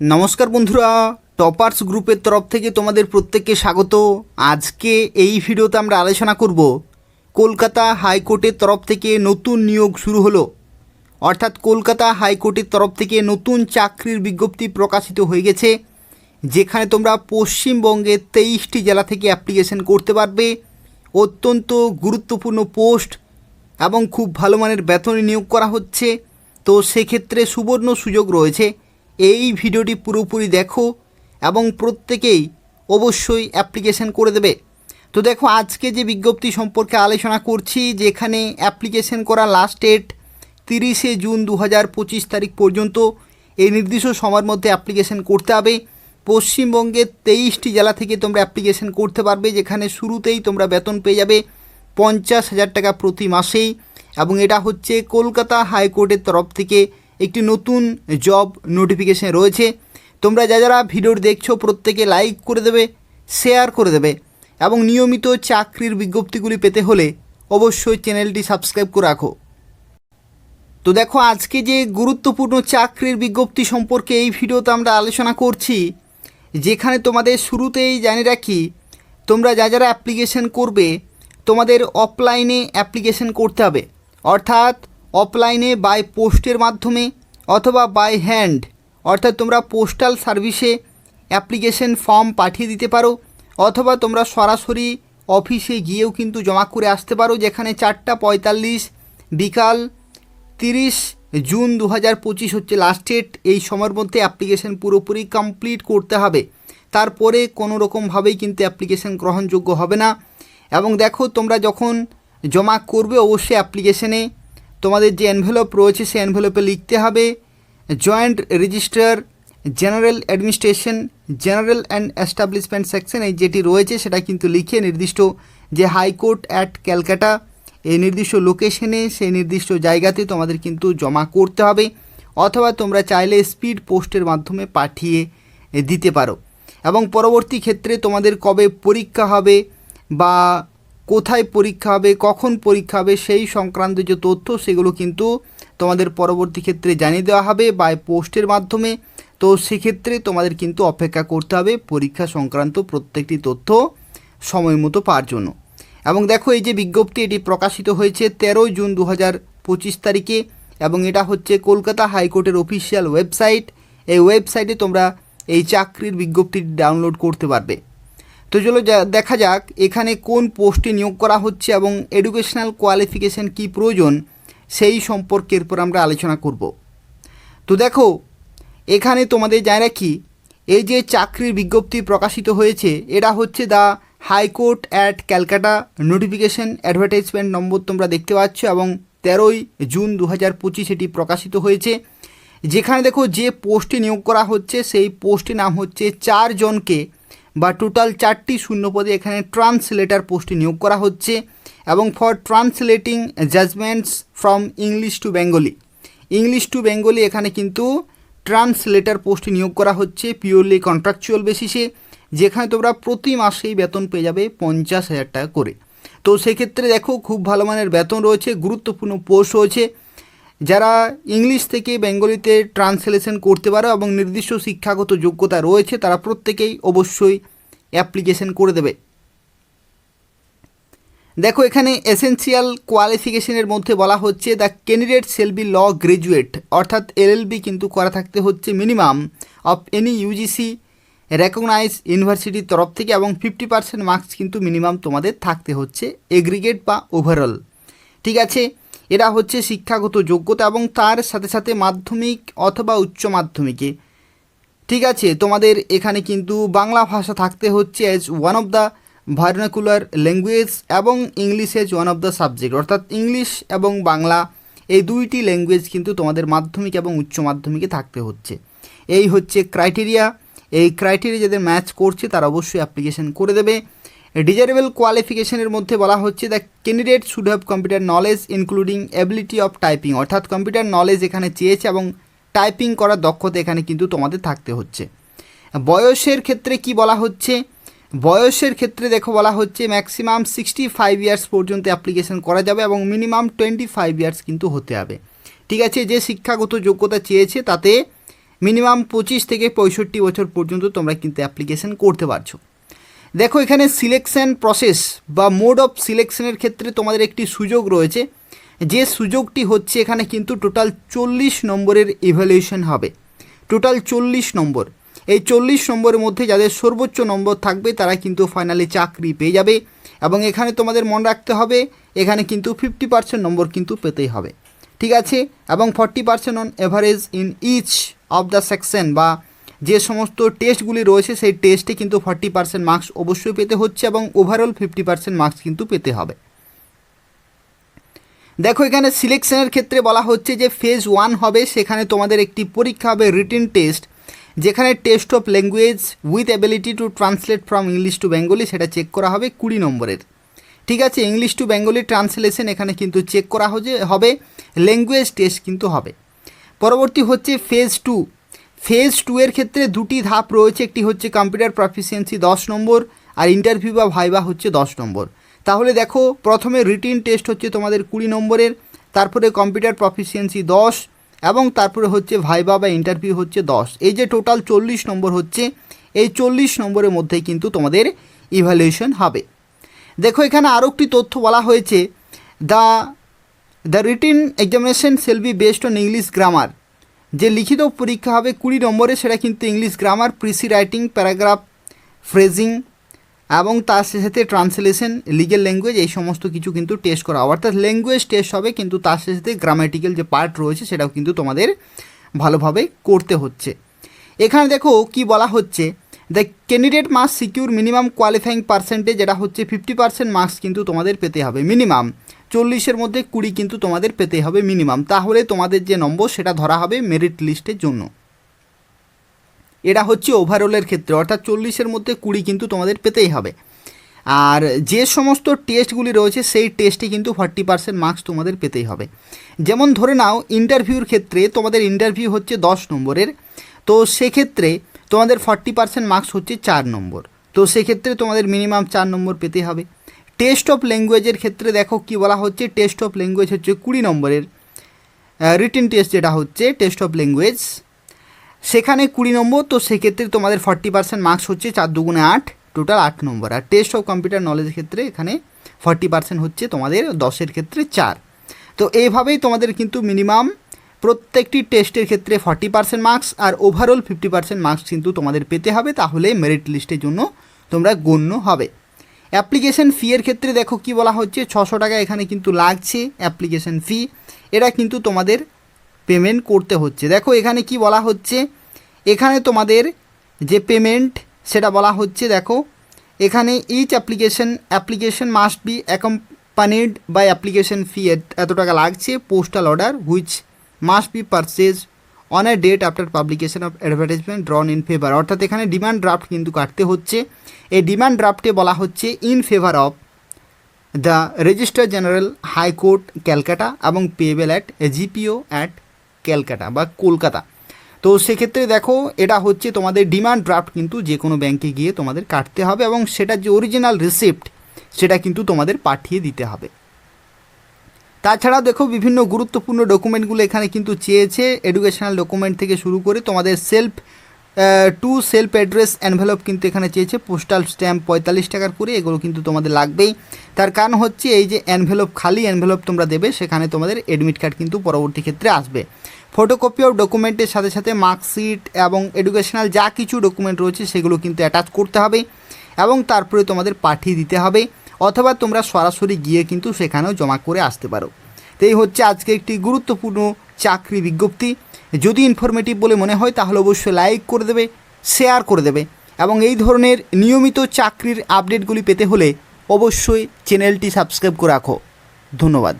নমস্কার বন্ধুরা, টপার্স গ্রুপের তরফ থেকে তোমাদের প্রত্যেককে স্বাগত। আজকে এই ভিডিওতে আমরা আলোচনা করব কলকাতা হাইকোর্টের তরফ থেকে নতুন নিয়োগ শুরু হলো। অর্থাৎ কলকাতা হাইকোর্টের তরফ থেকে নতুন চাকরির বিজ্ঞপ্তি প্রকাশিত হয়ে গেছে, যেখানে তোমরা পশ্চিমবঙ্গের তেইশটি জেলা থেকে অ্যাপ্লিকেশন করতে পারবে। অত্যন্ত গুরুত্বপূর্ণ পোস্ট এবং খুব ভালো মানের বেতনে নিয়োগ করা হচ্ছে। তো সেক্ষেত্রে সুবর্ণ সুযোগ রয়েছে। এই ভিডিওটি পুরোপুরি দেখো এবং প্রত্যেকেই অবশ্যই অ্যাপ্লিকেশন করে দেবে। তো দেখো, আজকে যে বিজ্ঞপ্তি সম্পর্কে আলোচনা করছি, যেখানে অ্যাপ্লিকেশন করা লাস্ট ডেট তিরিশে জুন দু পঁচিশ তারিখ পর্যন্ত এই নির্দিষ্ট সময়ের মধ্যে অ্যাপ্লিকেশন করতে হবে। পশ্চিমবঙ্গের তেইশটি জেলা থেকে তোমরা অ্যাপ্লিকেশন করতে পারবে, যেখানে শুরুতেই তোমরা বেতন পেয়ে যাবে পঞ্চাশ হাজার টাকা প্রতি মাসেই এবং এটা হচ্ছে কলকাতা হাইকোর্টের তরফ থেকে একটি নতুন জব নোটিফিকেশন রয়েছে। তোমরা যা যারা ভিডিওর দেখছ, প্রত্যেকে লাইক করে দেবে শেয়ার করে দেবে এবং নিয়মিত চাকরির বিজ্ঞপ্তিগুলি পেতে হলে অবশ্যই চ্যানেলটি সাবস্ক্রাইব করে রাখো। তো দেখো, আজকে যে গুরুত্বপূর্ণ চাকরির বিজ্ঞপ্তি সম্পর্কে এই ভিডিওতে আমরা আলোচনা করছি, যেখানে তোমাদের শুরুতেই জানি রাখি, তোমরা যা যারা অ্যাপ্লিকেশন করবে, তোমাদের অফলাইনে অ্যাপ্লিকেশন করতে হবে। অর্থাৎ অফলাইনে বাই পোস্টের মাধ্যমে অথবা বাই হ্যান্ড অর্থাৎ তোমরা পোস্টাল সার্ভিসে অ্যাপ্লিকেশন ফর্ম পাঠিয়ে দিতে পারো, অথবা তোমরা সরাসরি অফিসে গিয়েও কিন্তু জমা করে আসতে পারো, যেখানে চারটা পঁয়তাল্লিশ বিকাল তিরিশ জুন দু হাজার পঁচিশ হচ্ছে লাস্ট ডেট এই সময়ের মধ্যে অ্যাপ্লিকেশন পুরোপুরি কমপ্লিট করতে হবে। তারপরে কোনো রকমভাবেই কিন্তু অ্যাপ্লিকেশন গ্রহণযোগ্য হবে না। এবং দেখো তোমরা যখন জমা করবে, অবশ্যই অ্যাপ্লিকেশনে তোমাদের যে এনভেলপ রয়েছে, সেই এনভেলপে লিখতে হবে joint registrar general administration general and establishment section এই যেটি রয়েছে, সেটা কিন্তু লিখে নির্দিষ্ট যে হাইকোর্ট অ্যাট ক্যালকাটা এই নির্দিষ্ট লোকেশনে সেই নির্দিষ্ট জায়গাতে তোমাদের কিন্তু জমা করতে হবে, অথবা তোমরা চাইলে স্পিড পোস্টের মাধ্যমে পাঠিয়ে দিতে পারো। এবং পরবর্তী ক্ষেত্রে তোমাদের কবে পরীক্ষা হবে বা কোথায় পরীক্ষা হবে, কখন পরীক্ষা হবে, সেই সংক্রান্ত যে তথ্য, সেগুলো কিন্তু তোমাদের পরবর্তী ক্ষেত্রে জানিয়ে দেওয়া হবে বাই পোস্টের মাধ্যমে। তো সেক্ষেত্রে তোমাদের কিন্তু অপেক্ষা করতে হবে পরীক্ষা সংক্রান্ত প্রত্যেকটি তথ্য সময় মতো পাওয়ার জন্য। এবং দেখো, এই যে বিজ্ঞপ্তি, এটি প্রকাশিত হয়েছে তেরোই জুন দু পঁচিশ তারিখে এবং এটা হচ্ছে কলকাতা হাইকোর্টের অফিসিয়াল ওয়েবসাইট। এই ওয়েবসাইটে তোমরা এই চাকরির বিজ্ঞপ্তিটি ডাউনলোড করতে পারবে। তো চলো দেখা যাক এখানে কোন পোস্টে নিয়োগ করা হচ্ছে এবং এডুকেশনাল কোয়ালিফিকেশান কী প্রয়োজন, সেই সম্পর্কে এরপর আমরা আলোচনা করব। তো দেখো, এখানে তোমাদের জায় রাখি, এই যে চাকরির বিজ্ঞপ্তি প্রকাশিত হয়েছে, এটা হচ্ছে the high court at Calcutta. Notification advertisement number তোমরা দেখতে পাচ্ছ এবং তেরোই জুন দু হাজার পঁচিশ এটি প্রকাশিত হয়েছে। যেখানে দেখো যে পোস্টে নিয়োগ করা হচ্ছে, সেই পোস্টের নাম হচ্ছে চারজনকে বা টোটাল চারটি শূন্যপদে এখানে ট্রান্সলেটার পোস্টে নিয়োগ করা হচ্ছে এবং for translating judgments from English to Bengali English to Bengali এখানে কিন্তু ট্রান্সলেটার পোস্টে নিয়োগ করা হচ্ছে পিওরলি কন্ট্রাকচুয়াল বেসিসে যেখানে তোমরা প্রতি মাসেই বেতন পেয়ে যাবে পঞ্চাশ হাজার টাকা করে। তো সেক্ষেত্রে দেখো খুব ভালো মানের বেতন রয়েছে, গুরুত্বপূর্ণ পোস্ট রয়েছে। যারা ইংলিশ থেকে বেঙ্গলিতে ট্রান্সলেশন করতে পারো এবং নির্দিষ্ট শিক্ষাগত যোগ্যতা রয়েছে, তারা প্রত্যেকেই অবশ্যই অ্যাপ্লিকেশন করে দেবে। দেখো, এখানে এসেন্সিয়াল কোয়ালিফিকেশনের মধ্যে বলা হচ্ছে the candidate shall be law graduate অর্থাৎ এলএলবি কিন্তু করা থাকতে হচ্ছে minimum of any UGC recognise ইউনিভার্সিটির তরফ থেকে এবং ফিফটি পার্সেন্ট মার্কস কিন্তু মিনিমাম তোমাদের থাকতে হচ্ছে এগ্রিগেট বা ওভারঅল ঠিক আছে? এরা হচ্ছে শিক্ষাগত যোগ্যতা এবং তার সাথে সাথে মাধ্যমিক অথবা উচ্চ মাধ্যমিকে। ঠিক আছে, তোমাদের এখানে কিন্তু বাংলা ভাষা থাকতে হচ্ছে as one of the vernacular language এবং English as one of the subject অর্থাৎ ইংলিশ এবং বাংলা এই দুইটি ল্যাঙ্গুয়েজ কিন্তু তোমাদের মাধ্যমিক এবং উচ্চ মাধ্যমিকে থাকতে হচ্ছে। এই হচ্ছে ক্রাইটেরিয়া এই ক্রাইটেরিয়া যাদের ম্যাচ করছে তারা অবশ্যই অ্যাপ্লিকেশন করে দেবে। ডিজারেবল কোয়ালিফিকেশনের মধ্যে বলা হচ্ছে the candidate should have computer knowledge, including ability of typing. অর্থাৎ কম্পিউটার নলেজ এখানে চেয়েছে এবং টাইপিং করার দক্ষতা এখানে কিন্তু তোমাদের থাকতে হচ্ছে। বয়সের ক্ষেত্রে কি বলা হচ্ছে? বয়সের ক্ষেত্রে দেখো বলা হচ্ছে ম্যাক্সিমাম সিক্সটি ফাইভ ইয়ার্স পর্যন্ত অ্যাপ্লিকেশন করা যাবে এবং মিনিমাম টোয়েন্টি ফাইভ ইয়ার্স কিন্তু হতে হবে। ঠিক আছে, যে শিক্ষাগত যোগ্যতা চেয়েছে তাতে মিনিমাম পঁচিশ থেকে পঁয়ষট্টি বছর পর্যন্ত তোমরা কিন্তু অ্যাপ্লিকেশন করতে পারছ। দেখো, এখানে সিলেকশন প্রসেস বা মোড অফ সিলেকশনের ক্ষেত্রে তোমাদের একটি সুযোগ রয়েছে। যে সুযোগটি হচ্ছে, এখানে কিন্তু টোটাল চল্লিশ নম্বরের ইভ্যালুয়েশন হবে। টোটাল চল্লিশ নম্বর। এই চল্লিশ নম্বরের মধ্যে যাদের সর্বোচ্চ নম্বর থাকবে, তারা কিন্তু ফাইনালি চাকরি পেয়ে যাবে এবং এখানে তোমাদের মনে রাখতে হবে, এখানে কিন্তু ফিফটি পার্সেন্ট নম্বর কিন্তু পেতেই হবে। ঠিক আছে? এবং forty percent on average in each of the section বা যে সমস্ত টেস্টগুলি রয়েছে, সেই টেস্টে কিন্তু ফর্টি পার্সেন্ট মার্কস অবশ্যই পেতে হচ্ছে এবং ওভারঅল ফিফটি পার্সেন্ট মার্কস কিন্তু পেতে হবে। দেখো, এখানে সিলেকশনের ক্ষেত্রে বলা হচ্ছে যে ফেজ ওয়ান হবে, সেখানে তোমাদের একটি পরীক্ষা হবে রিটেন টেস্ট যেখানে test of language with ability to translate from English to Bengali সেটা চেক করা হবে কুড়ি নম্বরের। ঠিক আছে ইংলিশ টু বেঙ্গলি ট্রান্সলেশন এখানে কিন্তু চেক করা হবে ল্যাঙ্গুয়েজ টেস্ট কিন্তু হবে। পরবর্তী হচ্ছে ফেজ টু ফেজ টু এর ক্ষেত্রে দুটি ধাপ রয়েছে। একটি হচ্ছে কম্পিউটার প্রফিসিয়েন্সি দশ নম্বর আর ইন্টারভিউ বা ভাইবা হচ্ছে দশ নম্বর। তাহলে দেখো, প্রথমে রিটিন টেস্ট হচ্ছে তোমাদের কুড়ি নম্বরের, তারপরে কম্পিউটার প্রফিসিয়েন্সি দশ এবং তারপরে হচ্ছে ভাইবা বা ইন্টারভিউ হচ্ছে দশ। এই যে টোটাল চল্লিশ নম্বর হচ্ছে, এই চল্লিশ নম্বরের মধ্যেই কিন্তু তোমাদের ইভ্যালুয়েশন হবে। দেখো, এখানে আরও একটি তথ্য বলা হয়েছে the the written examination shall be based on English grammar যে লিখিত পরীক্ষা হবে কুড়ি নম্বরে, সেটা কিন্তু English grammar, precis writing, paragraph, phrasing এবং তার সাথে ট্রান্সলেশন, লিগেল ল্যাঙ্গুয়েজ, এই সমস্ত কিছু কিন্তু টেস্ট করা হবে। অর্থাৎ ল্যাঙ্গুয়েজ টেস্ট হবে, কিন্তু তার সাথে গ্রামাটিক্যাল যে পার্ট রয়েছে, সেটাও কিন্তু তোমাদের ভালোভাবে করতে হচ্ছে। এখানে দেখো কি বলা হচ্ছে। The candidate must secure minimum qualifying percentage যেটা হচ্ছে ফিফটি পার্সেন্ট মার্কস কিন্তু তোমাদের পেতে হবে মিনিমাম চল্লিশের মধ্যে কুড়ি কিন্তু তোমাদের পেতে হবে মিনিমাম তাহলে তোমাদের যে নম্বর, সেটা ধরা হবে মেরিট লিস্টের জন্য। এটা হচ্ছে ওভারঅলের ক্ষেত্রে, অর্থাৎ চল্লিশের মধ্যে কুড়ি কিন্তু তোমাদের পেতেই হবে। আর যে সমস্ত টেস্টগুলি রয়েছে, সেই টেস্টে কিন্তু ফর্টি পার্সেন্ট মার্কস তোমাদের পেতেই হবে। যেমন ধরে নাও ইন্টারভিউর ক্ষেত্রে তোমাদের ইন্টারভিউ হচ্ছে দশ নম্বরের। তো সেক্ষেত্রে তোমাদের ফর্টি পার্সেন্ট মার্কস হচ্ছে চার নম্বর। তো সেক্ষেত্রে তোমাদের মিনিমাম চার নম্বর পেতে হবে। টেস্ট অফ ল্যাঙ্গুয়েজের ক্ষেত্রে দেখো কি বলা হচ্ছে? টেস্ট অফ ল্যাঙ্গুয়েজ হচ্ছে কুড়ি নম্বরের রিটেন টেস্ট যেটা হচ্ছে টেস্ট অফ ল্যাঙ্গুয়েজ। সেখানে কুড়ি নম্বর, তো সেক্ষেত্রে তোমাদের ফর্টি পার্সেন্ট মার্কস হচ্ছে চার দুগুণে আট টোটাল আট নম্বর। আর টেস্ট অফ কম্পিউটার নলেজের ক্ষেত্রে এখানে ফর্টি পার্সেন্ট হচ্ছে তোমাদের দশের ক্ষেত্রে চার। তো এইভাবেই তোমাদের কিন্তু মিনিমাম প্রত্যেকটি টেস্টের ক্ষেত্রে ফর্টি পার্সেন্ট মার্কস আর ওভারঅল ফিফটি পার্সেন্ট মার্কস কিন্তু তোমাদের পেতে হবে, তাহলে মেরিট লিস্টের জন্য তোমরা গণ্য হবে। অ্যাপ্লিকেশন ফি এর ক্ষেত্রে দেখো কি বলা হচ্ছে? ছশো টাকা এখানে কিন্তু লাগছে অ্যাপ্লিকেশন ফি এটা কিন্তু তোমাদের পেমেন্ট করতে হচ্ছে। দেখো এখানে কি বলা হচ্ছে? এখানে তোমাদের যে পেমেন্ট সেটা বলা হচ্ছে দেখো, এখানে each application application must be accompanied by application fee এত টাকা লাগছে postal order which must be purchase on a date after publication of advertisement drawn in favour অর্থাৎ এখানে ডিমান্ড ড্রাফট কিন্তু কাটতে হচ্ছে। এই ডিমান্ড ড্রাফটে বলা হচ্ছে in favour of the registrar general high court Calcutta এবং payable at GPO at Calcutta বা কলকাতা তো সেক্ষেত্রে দেখো, এটা হচ্ছে তোমাদের ডিমান্ড ড্রাফট কিন্তু যে কোনো ব্যাংকে গিয়ে তোমাদের কাটতে হবে এবং সেটা যে অরিজিনাল রিসিপ্ট সেটা কিন্তু তোমাদের পাঠিয়ে দিতে হবে। তাছাড়াও দেখো, বিভিন্ন গুরুত্বপূর্ণ ডকুমেন্টগুলো এখানে কিন্তু চেয়েছে। এডুকেশনাল ডকুমেন্ট থেকে শুরু করে তোমাদের self to self address envelope কিন্তু এখানে চেয়েছে পোস্টাল স্ট্যাম্প পঁয়তাল্লিশ টাকার করে, এগুলো কিন্তু তোমাদের লাগবেই। তার কারণ হচ্ছে এই যে অ্যানভেলপ খালি অ্যানভেলপ তোমরা দেবে, সেখানে তোমাদের এডমিট কার্ড কিন্তু পরবর্তী ক্ষেত্রে আসবে। ফটোকপি অফ ডকুমেন্টের সাথে সাথে মার্কশিট এবং এডুকেশনাল যা কিছু ডকুমেন্ট রয়েছে, সেগুলো কিন্তু অ্যাটাচ করতে হবে এবং তারপরে তোমাদের পাঠিয়ে দিতে হবে, অথবা তোমরা সরাসরি গিয়ে কিন্তু সেখানেও জমা করে আসতে পারো। তো এই হচ্ছে আজকে একটি গুরুত্বপূর্ণ চাকরি বিজ্ঞপ্তি। যদি ইনফরমেটিভ বলে মনে হয়, তাহলে অবশ্যই লাইক করে দেবে শেয়ার করে দেবে এবং এই ধরনের নিয়মিত চাকরির আপডেটগুলি পেতে হলে অবশ্যই চ্যানেলটি সাবস্ক্রাইব করে রাখো। ধন্যবাদ।